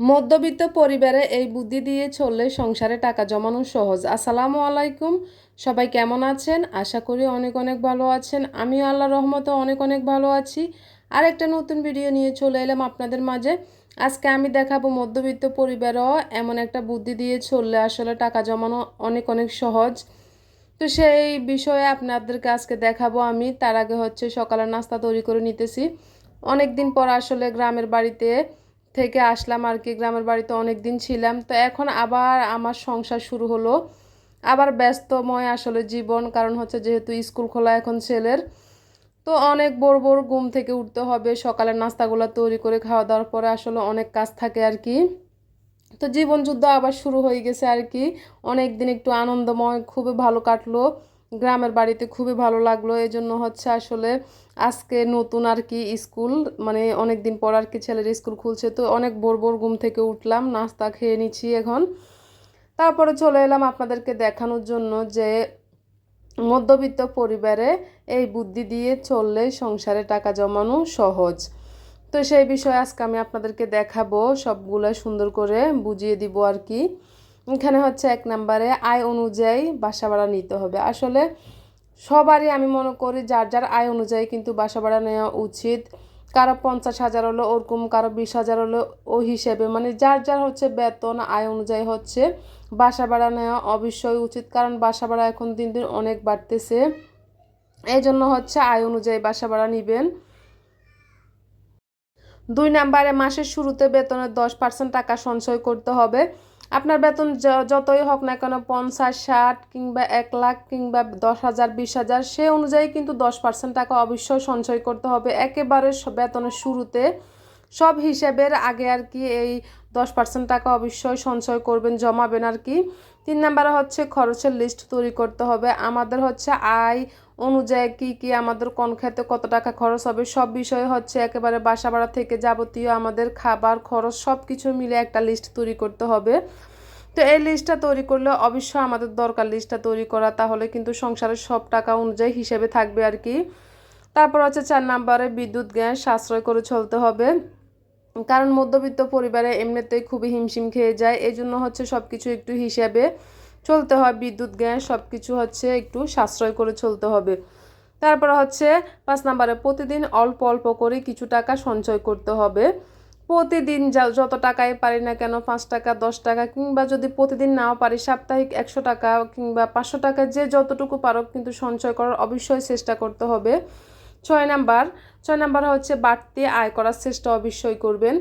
মধ্যবিত্ত পরিবারে এই বুদ্ধি দিয়ে চললে সংসারে টাকা জমানো সহজ। আসসালামু আলাইকুম। সবাই কেমন আছেন? আশা করি অনেক অনেক ভালো আছেন। আমিও আল্লাহ রহমতে অনেক অনেক ভালো আছি। আর একটা নতুন ভিডিও নিয়ে চলে এলাম আপনাদের মাঝে। আজকে আমি দেখাবো মধ্যবিত্ত পরিবারও এমন একটা বুদ্ধি দিয়ে চললে আসলে টাকা জমানো অনেক অনেক সহজ। তো সেই বিষয়ে আপনাদেরকে আজকে দেখাবো আমি। তার আগে হচ্ছে সকালের নাস্তা তৈরি করে নিতেছি। অনেক দিন পর আসলে গ্রামের বাড়িতে থেকে আসলাম আর কি, গ্রামের বাড়িতে অনেক দিন ছিলাম। তো এখন আবার আমার সংসার শুরু হলো। আবার ব্যস্তময় আসলে জীবন, কারণ হচ্ছে যেহেতু স্কুল খোলা এখন ছেলের। তো অনেক বড় বড় ঘুম থেকে উঠতে হবে, সকালের নাস্তাগুলো তৈরি করে খাওয়া দাওয়ার পরে আসলে অনেক কাজ থাকে আর কি। তো জীবনযুদ্ধ আবার শুরু হয়ে গেছে আর কি। অনেক দিন একটু আনন্দময়, খুবই ভালো কাটলো। গ্রামের বাড়িতে খুবই ভালো লাগল। এই জন্য হচ্ছে আসলে আজকে নতুন আর কি স্কুল মানে অনেক দিন পর আর কি ছেলের স্কুল খুলছে। তো অনেক ভোর ভোর ঘুম থেকে উঠলাম, নাস্তা খেয়ে নিচ্ছি এখন। তারপরে চলে এলাম আপনাদেরকে দেখানোর জন্য যে মধ্যবিত্ত পরিবারে এই বুদ্ধি দিয়ে চললে সংসারে টাকা জমানো সহজ। তো সেই বিষয়ে আজকে আমি আপনাদেরকে দেখাবো, সবগুলো সুন্দর করে বুঝিয়ে দিব আর কি। এখানে হচ্ছে এক নাম্বারে, আয় অনুযায়ী বাসা ভাড়া নিতে হবে। আসলে সবারই আমি মনে করি যার যার আয় অনুযায়ী কিন্তু বাসা ভাড়া নেওয়া উচিত। কারও পঞ্চাশ হাজার হলো ওরকম, কারও বিশ হাজার হলো ওই হিসেবে। মানে যার যার হচ্ছে বেতন, আয় অনুযায়ী হচ্ছে বাসা ভাড়া নেওয়া অবশ্যই উচিত। কারণ বাসা ভাড়া এখন দিন দিন অনেক বাড়তেছে। এই জন্য হচ্ছে আয় অনুযায়ী বাসা ভাড়া নেবেন। দুই নাম্বারে, মাসের শুরুতে বেতনের দশ পার্সেন্ট টাকা সঞ্চয় করতে হবে। আপনার বেতন যতই হোক না কেন, পঞ্চাশ, ষাট কিংবা এক লাখ কিংবা দশ হাজার, বিশ হাজার, সে অনুযায়ী কিন্তু দশ পার্সেন্ট টাকা অবশ্যই সঞ্চয় করতে হবে। একেবারে বেতনের শুরুতে সব হিসেবের আগে আর কি এই দশ পার্সেন্ট টাকা অবশ্যই সঞ্চয় করবেন, জমাবেন আর কি। তিন নাম্বারে হচ্ছে খরচের লিস্ট তৈরি করতে হবে। আমাদের হচ্ছে আয় অনুযায়ী কি কি আমাদের কোন ক্ষেত্রে কত টাকা খরচ হবে, সব বিষয়ে হচ্ছে একেবারে বাসা ভাড়া থেকে যাবতীয় আমাদের খাবার খরচ সব কিছু মিলে একটা লিস্ট তৈরি করতে হবে। তো এই লিস্টটা তৈরি করলে অবশ্যই আমাদের দরকার লিস্টটা তৈরি করা, তাহলে কিন্তু সংসারের সব টাকা অনুযায়ী হিসেবে থাকবে আর কি। তারপর হচ্ছে চার নাম্বারে বিদ্যুৎ, গ্যাস, সাশ্রয় করে চলতে হবে। কারণ মধ্যবিত্ত পরিবারে এমনিতেই খুবই হিমশিম খেয়ে যায় এই জন্য হচ্ছে সব কিছু একটু হিসেবে চলতে হয়, বিদ্যুৎ, গ্যাস সব কিছু হচ্ছে একটু সাশ্রয় করে চলতে হবে। তারপরে হচ্ছে পাঁচ নাম্বারে, প্রতিদিন অল্প অল্প করে কিছু টাকা সঞ্চয় করতে হবে। প্রতিদিন যা, যত টাকায় পারি না কেন, পাঁচ টাকা, দশ টাকা, কিংবা যদি প্রতিদিন নাও পারি, সাপ্তাহিক একশো টাকা কিংবা পাঁচশো টাকা, যে যতটুকু পারো কিন্তু সঞ্চয় করার অবশ্যই চেষ্টা করতে হবে। ছয় নাম্বার ছয় নাম্বার হচ্ছে বাড়তি আয় করার চেষ্টা অবশ্যই করবেন।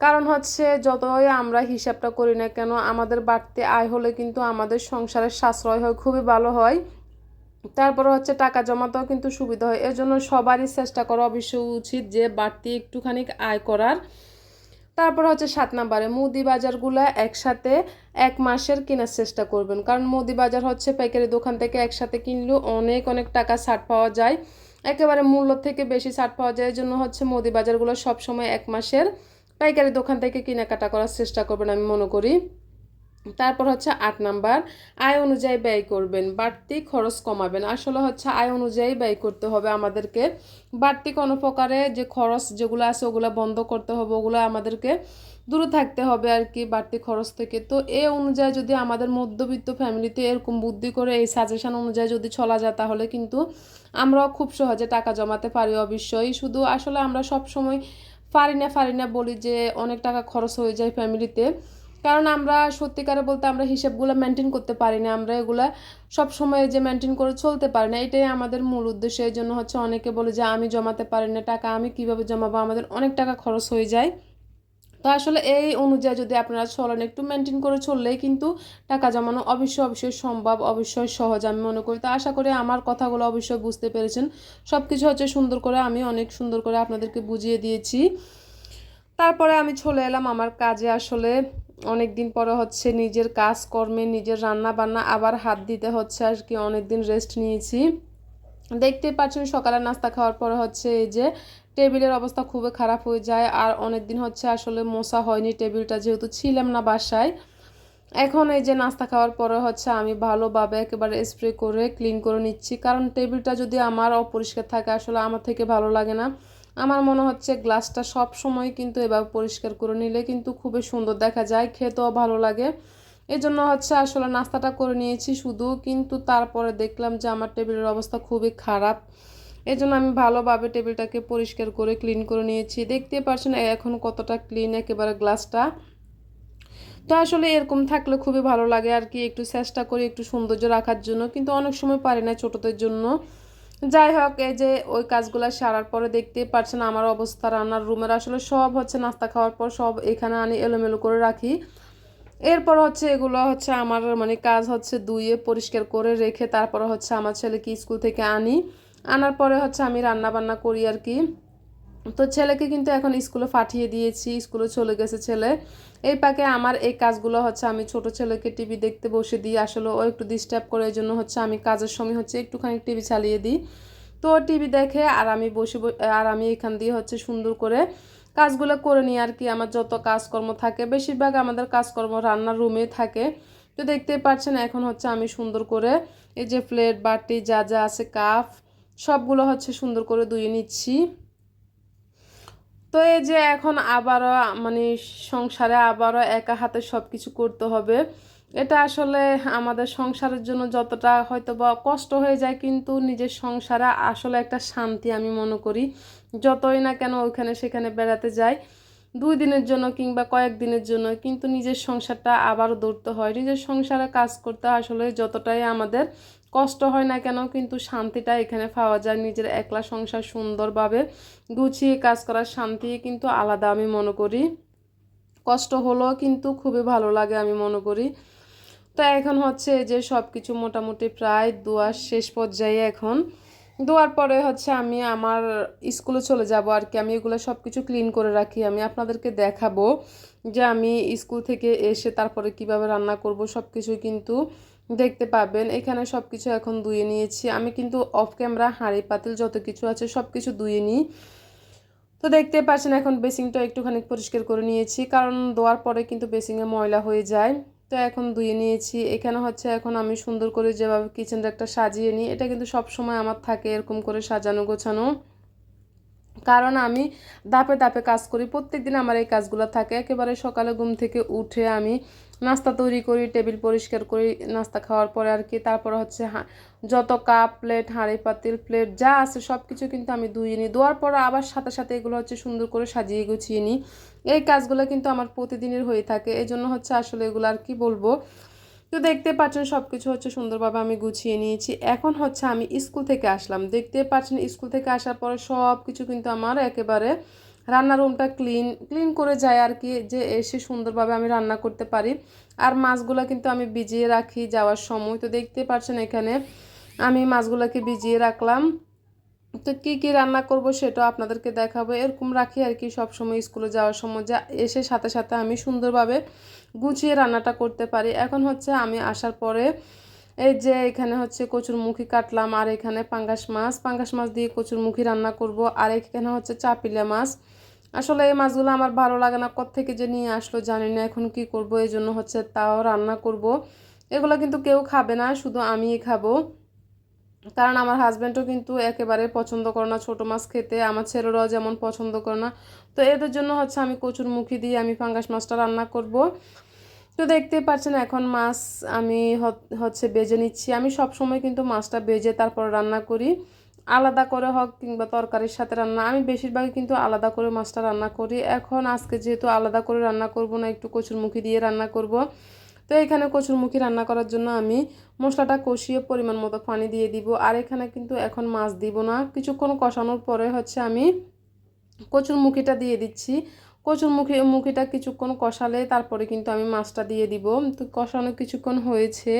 কারণ হচ্ছে যতই আমরা হিসাবটা করি না কেন, আমাদের বাড়তি আয় হলে কিন্তু আমাদের সংসারের সাশ্রয় হয়, খুবই ভালো হয়। তারপরে হচ্ছে টাকা জমাতেও কিন্তু সুবিধা হয়। এজন্য সবারই চেষ্টা করা অবশ্যই উচিত যে বাড়তি একটুখানি আয় করার। তারপর হচ্ছে সাত নাম্বারে, মুদি বাজারগুলো একসাথে এক মাসের কেনার চেষ্টা করবেন। কারণ মুদি বাজার হচ্ছে পাইকারি দোকান থেকে একসাথে কিনলেও অনেক অনেক টাকা ছাড় পাওয়া যায়। একেবারে মূল্য থেকে বেশি ছাড় পাওয়া যায় জন্য হচ্ছে মুদি বাজারগুলো সবসময় এক মাসের পাইকারি দোকান থেকে কেনাকাটা করার চেষ্টা করবেন আমি মনে করি। তারপর হচ্ছে আট নাম্বার, আয় অনুযায়ী ব্যয় করবেন, বাড়তি খরচ কমাবেন। আসলে হচ্ছে আয় অনুযায়ী ব্যয় করতে হবে আমাদেরকে। বাড়তি কোনো প্রকারে যে খরচ যেগুলো আছে ওগুলো বন্ধ করতে হবে, ওগুলো আমাদেরকে দূরে থাকতে হবে আর কি বাড়তি খরচ থেকে। তো এ অনুযায়ী যদি আমাদের মধ্যবিত্ত ফ্যামিলিতে এরকম বুদ্ধি করে এই সাজেশন অনুযায়ী যদি চলা যায়, তাহলে কিন্তু আমরাও খুব সহজে টাকা জমাতে পারি অবশ্যই। শুধু আসলে আমরা সব সময় পারি না পারি না বলি যে অনেক টাকা খরচ হয়ে যায় ফ্যামিলিতে। কারণ আমরা সত্যিকারে বলতে আমরা হিসেবগুলো মেনটেন করতে পারি না, আমরা এগুলা সব সময় যে মেনটেন করে চলতে পারি না, এটাই আমাদের মূল উদ্দেশ্য। এই জন্য হচ্ছে অনেকে বলে যে আমি জমাতে পারি না, টাকা আমি কীভাবে জমাবো? আমাদের অনেক টাকা খরচ হয়ে যায়। তো আসলে এই অনুযায়ী যদি আপনারা চলেন, একটু মেনটেন করে চললেই কিন্তু টাকা জমানো অবশ্যই অবশ্যই সম্ভব, অবশ্যই সহজ। আমি মনে করি, তো আশা করি আমার কথাগুলো অবশ্যই বুঝতে পেরেছেন। সব কিছু হচ্ছে সুন্দর করে আমি অনেক সুন্দর করে আপনাদেরকে বুঝিয়ে দিয়েছি। তারপরে আমি চলে এলাম আমার কাজে। আসলে অনেক দিন পরে হচ্ছে নিজের কাজকর্মে, নিজের রান্না বান্না আবার হাত দিতে হচ্ছে আর কি অনেক দিন রেস্ট নিয়েছি। দেখতে পাচ্ছেন সকালে নাস্তা খাওয়ার পরে হচ্ছে এই যে টেবিলের অবস্থা খুবই খারাপ হয়ে যায়। আর অনেক দিন হচ্ছে আসলে মশা হয়নি, টেবিলটা যেহেতু ছিলাম না বাসায়। এখন এই যে নাস্তা খাওয়ার পরে হচ্ছে আমি ভালোভাবে একেবারে স্প্রে করে ক্লিন করে নিচ্ছি। কারণ টেবিলটা যদি আমার অপরিষ্কার থাকে, আসলে আমার থেকে ভালো লাগে না। আমার মনে হচ্ছে গ্লাসটা সব সময় কিন্তু এভাবে পরিষ্কার করে নিলে কিন্তু খুবই সুন্দর দেখা যায়, খেতেও ভালো লাগে। এই জন্য হচ্ছে আসলে নাস্তাটা করে নিয়েছি শুধু, কিন্তু তারপরে দেখলাম যে আমার টেবিলের অবস্থা খুবই খারাপ। এই জন্য আমি ভালোভাবে টেবিলটাকে পরিষ্কার করে ক্লিন করে নিয়েছি। দেখতে পাচ্ছেন, এখন কতটা ক্লিন একেবারে গ্লাসটা। তো আসলে এরকম থাকলে খুবই ভালো লাগে আর কি, একটু চেষ্টা করি একটু সৌন্দর্য রাখার জন্য, কিন্তু অনেক সময় পারি না ছোটদের জন্য। যাই হোক, এই যে ওই কাজগুলো সারার পরে দেখতে পারছেন আমার অবস্থা, রান্নার রুমের আসলে সব হচ্ছে নাস্তা খাওয়ার পর সব এখানে আনি এলোমেলো করে রাখি। এরপর হচ্ছে এগুলো হচ্ছে আমার মানে কাজ হচ্ছে ধুয়ে পরিষ্কার করে রেখে তারপর হচ্ছে আমার ছেলেকে স্কুল থেকে আনি। আনার পরে হচ্ছে আমি রান্না বান্না করি আর কি। তো ছেলেকে কিন্তু এখন স্কুলে পাঠিয়ে দিয়েছি, স্কুলে চলে গেছে ছেলে। এই পাকে আমার এই কাজগুলো হচ্ছে আমি ছোট ছেলেকে টিভি দেখতে বসে দিই, আসলে ও একটু ডিস্টার্ব করে, এই জন্য হচ্ছে আমি কাজের সময় হচ্ছে একটুখানি টিভি চালিয়ে দিই। তো টিভি দেখে আর আমি বসে আর আমি এখান দিয়ে হচ্ছে সুন্দর করে কাজগুলো করে নিই আর কি। আমার যত কাজকর্ম থাকে, বেশিরভাগ আমাদের কাজকর্ম রান্নার রুমে থাকে। তো দেখতেই পাচ্ছেন এখন হচ্ছে আমি সুন্দর করে এই যে প্লেট বাটি যা যা আছে কাপ সবগুলো হচ্ছে সুন্দর করে ধুয়ে নিচ্ছি। তো এই যে এখন আবারও মানে সংসারে আবারও একা হাতে সব কিছু করতে হবে। এটা আসলে আমাদের সংসারের জন্য যতটা হয়তো বা কষ্ট হয়ে যায়, কিন্তু নিজের সংসারে আসলে একটা শান্তি আমি মনে করি। যতই না কেন ওইখানে সেখানে বেড়াতে যাই, দুই দিনের জন্য কিংবা কয়েক দিনের জন্য, কিন্তু নিজের সংসারটা আবারও ধরতে হয়। নিজের সংসারে কাজ করতে আসলে যতটাই আমাদের কষ্ট হয় না কেন? কিন্তু শান্তিটা এখানে পাওয়া যায়। নিজের একলা সংসার সুন্দরভাবে গুছিয়ে কাজ করার শান্তি কিন্তু আলাদা আমি মনে করি। কষ্ট হলেও কিন্তু খুবই ভালো লাগে আমি মনে করি। তো এখন হচ্ছে যে সব কিছু মোটামুটি প্রায় দুয়ার শেষ পর্যায়ে এখন। দোয়ার পরে হচ্ছে আমি আমার স্কুলে চলে যাব আর কি। আমি এগুলো সব কিছু ক্লিন করে রাখি। আমি আপনাদেরকে দেখাবো যে আমি স্কুল থেকে এসে তারপরে কীভাবে রান্না করব সব কিছুই কিন্তু দেখতে পাবেন। এখানে সব কিছু এখন ধুয়ে নিয়েছি। আমি কিন্তু অফ ক্যামেরা হাঁড়ি, পাতিল যত কিছু আছে সব কিছু ধুয়ে নিই। তো দেখতে পাচ্ছেন এখন বেসিংটা একটুখানি পরিষ্কার করে নিয়েছি, কারণ ধোয়ার পরে কিন্তু বেসিংয়ে ময়লা হয়ে যায়। তো এখন ধুয়ে নিয়েছি। এখানে হচ্ছে এখন আমি সুন্দর করে যেভাবে কিচেনটা একটা সাজিয়ে নিই, এটা কিন্তু সব সময় আমার থাকে এরকম করে সাজানো, গোছানো। কারণ আমি দাপে দাপে কাজ করি প্রত্যেক দিন আমার এই কাজগুলো থাকে। একেবারে সকালে ঘুম থেকে উঠে আমি নাস্তা তৈরি করি, টেবিল পরিষ্কার করি, নাস্তা খাওয়ার পরে আর কি। তারপর হচ্ছে যত কাপ প্লেট, হাঁড়ি, পাতিল, প্লেট যা আছে সব কিছু কিন্তু আমি ধুয়ে নিই। ধোয়ার পর আবার সাথে সাথে এগুলো হচ্ছে সুন্দর করে সাজিয়ে গুছিয়ে নিই। এই কাজগুলো কিন্তু আমার প্রতিদিনের হয়ে থাকে। এই জন্য হচ্ছে আসলে এগুলো আর কি বলব? তো দেখতে পাচ্ছেন সব কিছু হচ্ছে সুন্দরভাবে আমি গুছিয়ে নিয়েছি। এখন হচ্ছে আমি স্কুল থেকে আসলাম। দেখতে পাচ্ছেন স্কুল থেকে আসার পরে সব কিছু কিন্তু আমার একেবারে রান্নার রুমটা ক্লিন ক্লিন করে যায় আর কি, যে এসে সুন্দরভাবে আমি রান্না করতে পারি। আর মাছগুলো কিন্তু আমি ভিজিয়ে রাখি যাওয়ার সময়। তো দেখতে পাচ্ছেন এখানে আমি মাছগুলোকে ভিজিয়ে রাখলাম। তো কী কী রান্না করব সেটা আপনাদেরকে দেখাবো। এরকম রাখি আর কি সবসময় স্কুলে যাওয়ার সময়, যা এসে সাথে সাথে আমি সুন্দরভাবে গুছিয়ে রান্নাটা করতে পারি। এখন হচ্ছে আমি আসার পরে এই যে এখানে হচ্ছে কচুর মুখি কাটলাম, আর এখানে পাঙ্গাস মাছ। পাঙ্গাস মাছ দিয়ে কচুর মুখি রান্না করব, আর এখানে হচ্ছে চাপিলা মাছ। আসলে এই মাছগুলো আমার ভালো লাগে না থেকে যে নিয়ে আসলো জানি না এখন কি করব এই জন্য হচ্ছে তাও রান্না করব। এগুলো কিন্তু কেউ খাবে না, শুধু আমিই খাব। কারণ আমার হাজব্যান্ডও কিন্তু একেবারে পছন্দ করে না ছোটো মাছ খেতে, আমার ছেলেরাও যেমন পছন্দ করে না। তো এদের জন্য হচ্ছে আমি কচুর মুখি দিয়ে আমি পাঙ্গাস মাছটা রান্না করব। তো দেখতেই পাচ্ছেন এখন মাছ আমি হচ্ছে বেজে নিচ্ছি। আমি সব সময় কিন্তু মাছটা বেজে তারপর রান্না করি। আলাদা করে হোক কিংবা তরকারির সাথে রান্না, আমি বেশিরভাগই কিন্তু আলাদা করে মাছটা রান্না করি। এখন আজকে যেহেতু আলাদা করে রান্না করব না, একটু কচুর মুখি দিয়ে রান্না করব। তো এখানে কচুরমুখী রান্না করার জন্য আমি মশলাটা কষিয়ে পরিমাণ মতো পানি দিয়ে দিব। আর এখানে কিন্তু এখন মাছ দিব না। কিছুক্ষণ কষানোর পরে হচ্ছে আমি কচুরমুখীটা দিয়ে দিচ্ছি। কচুরমুখী, মুখিটা কিছুক্ষণ কষালে তারপরে কিন্তু আমি মাছটা দিয়ে দিব। তো কষানো কিছুক্ষণ হয়েছে।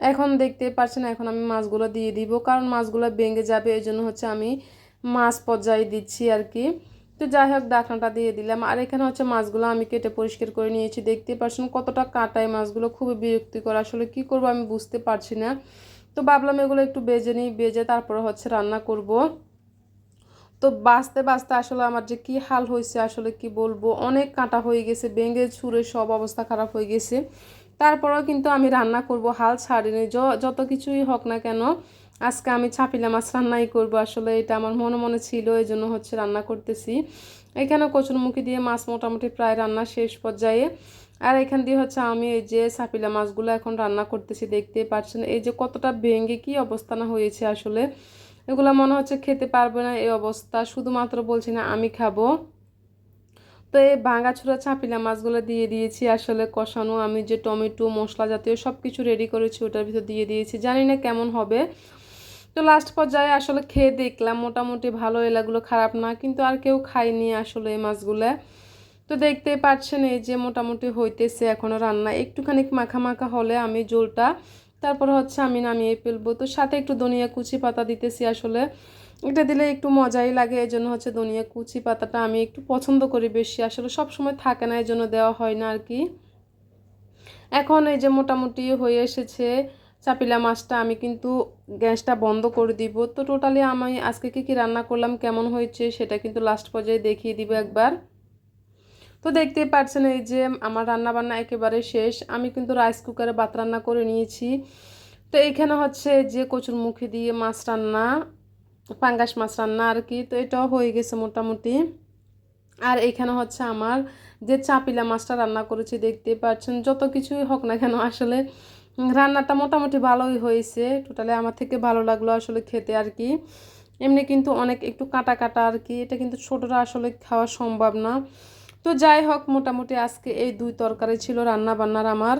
এখন দেখতে পাচ্ছেন, এখন আমি মাছগুলো দিয়ে দিব। কারণ মাছগুলো ভেঙে যাবে, এই জন্য হচ্ছে আমি মাছ পর্যায়ে দিচ্ছি আর কি। তো যাই হোক, ডাকনাটা দিয়ে দিলাম। আর এখানে হচ্ছে মাছগুলো আমি কেটে পরিষ্কার করে নিয়েছি। দেখতে পাচ্ছেন কতটা কাটায় মাছগুলো, খুবই বিরক্তিকর। আসলে কি করব আমি বুঝতে পারছি না। তো ভাবলাম এগুলো একটু বেজে নিই, বেজে তারপরে হচ্ছে রান্না করব। তো বাঁচতে বাঁচতে আসলে আমার যে কি হাল হয়েছে, আসলে কি বলব? অনেক কাঁটা হয়ে গেছে বেঙ্গে ছুঁড়ে সব অবস্থা খারাপ হয়ে গেছে। তারপরেও কিন্তু আমি রান্না করব, হাল ছাড়িনি। যত কিছুই হোক না কেন, আজকে আমি ছাপিলা মাছ রান্নাই করব। আসলে এটা আমার মনে মনে ছিল এই জন্য হচ্ছে রান্না করতেছি। এখানে কচুরমুখী দিয়ে মাছ মোটামুটি প্রায় রান্না শেষ পর্যায়ে। আর এখান দিয়ে হচ্ছে আমি এই যে ছাপিলা মাছগুলো এখন রান্না করতেছি, দেখতেই পাচ্ছেন। এই যে কতটা ভেঙে কি অবস্থা না হয়েছে আসলে। এগুলো মনে হচ্ছে খেতে পারবে না, এই অবস্থা। শুধুমাত্র বলছি না, আমি খাব। তো এই ভাঙাচোরা চাপিলা মাছগুলো দিয়ে দিয়েছি, আসলে কষানো। আমি যে টমেটো, মশলা জাতীয় সব কিছু রেডি করেছি, ওটার ভিতর দিয়ে দিয়েছি। জানি না কেমন হবে। তো লাস্ট পর্যায়ে আসলে খেয়ে দেখলাম, মোটামুটি ভালো, এলাগুলো খারাপ না, কিন্তু আর কেউ খায়নি আসলে এই মাছগুলো। তো দেখতেই পাচ্ছেন, এই যে মোটামুটি হইতেছে এখনও রান্না। একটুখানি মাখা মাখা হলে আমি জোলটা তারপর হচ্ছে আমি নামিয়ে ফেলব। তো সাথে একটু ধনিয়া কুচি পাতা দিতেছি আসলে। এটা দিলে একটু মজাই লাগে এই জন্য হচ্ছে ধনিয়া কুচি পাতাটা আমি একটু পছন্দ করি বেশি। আসলে সব সময় থাকে না এই জন্য দেওয়া হয় না আর কি। এখন এই যে মোটামুটি হয়ে এসেছে চাপিলা মাছটা, আমি কিন্তু গ্যাসটা বন্ধ করে দিব। তো টোটালি আমি আজকে কি কি রান্না করলাম, কেমন হয়েছে সেটা কিন্তু লাস্ট পর্যায়ে দেখিয়ে দিব একবার। তো দেখতেই পাচ্ছেন এই যে আমার রান্না বান্না একেবারে শেষ। আমি কিন্তু রাইস কুকারে ভাত রান্না করে নিয়েছি। তো এইখানে হচ্ছে যে কচুর মুখে দিয়ে মাছ রান্না, পাঙ্গাস মাছ রান্না আর কি। তো এটাও হয়ে গেছে মোটামুটি। আর এখানে হচ্ছে আমার যে চাপিলা মাছটা রান্না করেছি দেখতে পাচ্ছেন যত কিছুই হোক না কেন আসলে রান্নাটা মোটামুটি ভালোই হয়েছে। টোটালি আমার থেকে ভালো লাগল আসলে খেতে আর কি। এমনি কিন্তু অনেক একটু কাটা কাটা আর কি। এটা কিন্তু ছোটরা আসলে খাওয়া সম্ভব না। তো যাই হোক, মোটামুটি আজকে এই দুই তরকারি ছিল রান্না বান্নার আমার।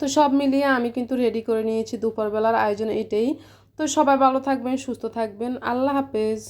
তো সব মিলিয়ে আমি কিন্তু রেডি করে নিয়েছি দুপুরবেলার আয়োজন এটাই। তো সবাই ভালো থাকবেন, সুস্থ থাকবেন। আল্লাহ হাফেজ।